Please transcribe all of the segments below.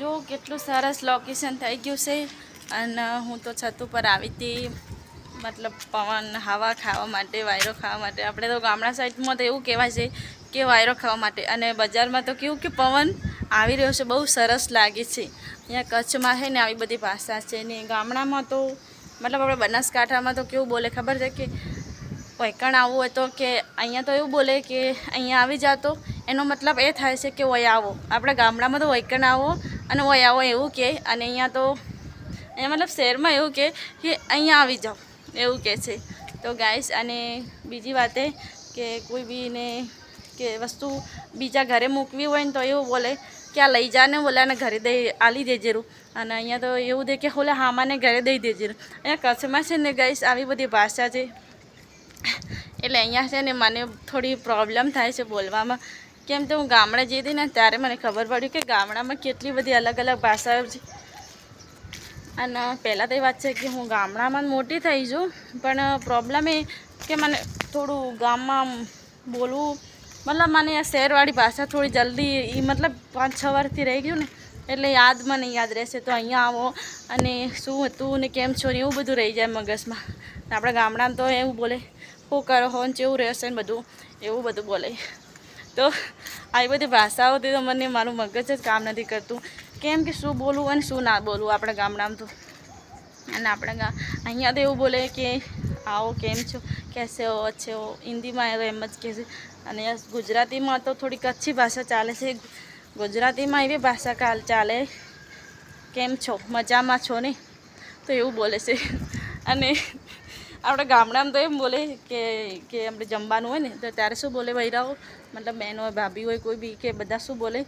જો, કેટલું સરસ લોકેશન થઈ ગયું છે. અને હું તો છત ઉપર આવી હતી, મતલબ પવન, હવા ખાવા માટે, વાયરો ખાવા માટે. આપણે તો ગામડા સાઈડમાં તો એવું કહેવાય છે કે વાયરો ખાવા માટે. અને બજારમાં તો કેવું કે પવન આવી રહ્યો છે, બહુ સરસ લાગે છે. અહીંયા કચ્છમાં છે ને આવી બધી ભાષા છે ને ગામડામાં તો, મતલબ આપણે બનાસકાંઠામાં તો કેવું બોલે ખબર છે કે વૈકણ આવવું હોય તો કે અહીંયા તો એવું બોલે કે અહીંયા આવી જાતો એનો મતલબ એ થાય છે કે વય આવો. આપણે ગામડામાં તો વૈકણ આવો અને ઓય આવો એવું કહે અને અહીંયા તો, અહીંયા મતલબ શહેરમાં એવું કહે કે અહીંયા આવી જાઓ, એવું કહે છે. તો ગાઈસ અને બીજી વાત કે કોઈ બીને કે વસ્તુ બીજા ઘરે મૂકવી હોય ને તો એવું બોલે કે આ લઈ જાને બોલે અને ઘરે દઈ, આલી દેજે અને અહીંયા તો એવું દે કે બોલે હામાને ઘરે દઈ દેજે અહીંયા કચ્છમાં છે ને ગાઈસ આવી બધી ભાષા છે. એટલે અહીંયા છે ને મને થોડી પ્રોબ્લેમ થાય છે બોલવામાં. કેમ તો હું ગામડે જઈ હતી ને ત્યારે મને ખબર પડી કે ગામડામાં કેટલી બધી અલગ અલગ ભાષાઓ છે. અને પહેલાં તો એ વાત છે કે હું ગામડામાં મોટી થઈ છું, પણ પ્રોબ્લેમ એ કે મને થોડું ગામમાં બોલવું, મતલબ મને આ શહેરવાળી ભાષા થોડી જલ્દી એ મતલબ પાંચ છ વર્ષથી રહી ગયું ને, એટલે યાદ મને યાદ રહેશે તો અહીંયા આવો અને શું હતું ને કેમ છો ને એવું બધું રહી જાય મગજમાં. આપણે ગામડામાં તો એવું બોલે, શું કરો હો ને રહેશે ને બધું? એવું બધું બોલે. તો આવી બધી ભાષાઓથી તો મને મારું મગજ જ કામ નથી કરતું. કેમ કે શું બોલવું અને શું ના બોલવું આપણા ગામડામાં તો. અને આપણા ગામ અહીંયા તો એવું બોલે કે આવો કેમ છો? કેસે હો? અચ્છે હો? હિન્દીમાં એમ જ કહે છે. અને ગુજરાતીમાં તો થોડી કચ્છી ભાષા ચાલે છે. ગુજરાતીમાં એવી ભાષા કાલ ચાલે, કેમ છો? મજામાં છો ને? તો એવું બોલે છે. અને આપણે ગામડામાં તો એમ બોલે કે કે આપણે જમવાનું હોય ને, તો ત્યારે શું બોલે વૈરાઓ મતલબ બહેન હોય, ભાભી હોય, કોઈ બી કે બધા શું બોલે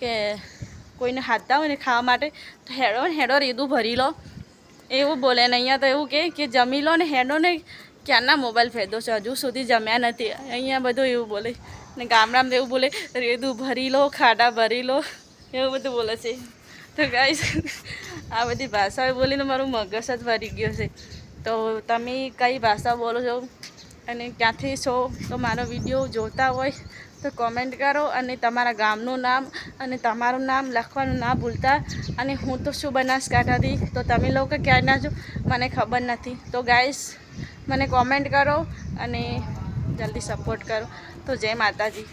કે કોઈને હાથતા હોય ને ખાવા માટે, તો હેડો ને હેડો, રીદું ભરી લો. એવું બોલે ને અહીંયા તો એવું કહે કે જમી લો ને હેડો ને ક્યારના મોબાઈલ ફેદો છે? હજુ સુધી જમ્યા નથી. અહીંયા બધું એવું બોલે. ને ગામડામાં એવું બોલે, રેદું ભરી લો, ખાડા ભરી લો. એવું બધું બોલે છે. તો ગાઈસ આ બધી ભાષાઓ બોલીને મારું મગજ જ ભરી ગયો છે. તો તમે કઈ ભાષા બોલો છો? અને ક્યાંથી છો? તો મારો વીડિયો જોતા હોય તો કોમેન્ટ કરો અને તમારા ગામનું નામ અને તમારું નામ લખવાનું ના ભૂલતા. અને હું તો શું બનાસકાંઠાથી. તો તમે લોકો ક્યાંના છો? મને ખબર નથી. તો ગાઈસ મને કોમેન્ટ કરો અને જલ્દી સપોર્ટ કરો. તો જય માતાજી.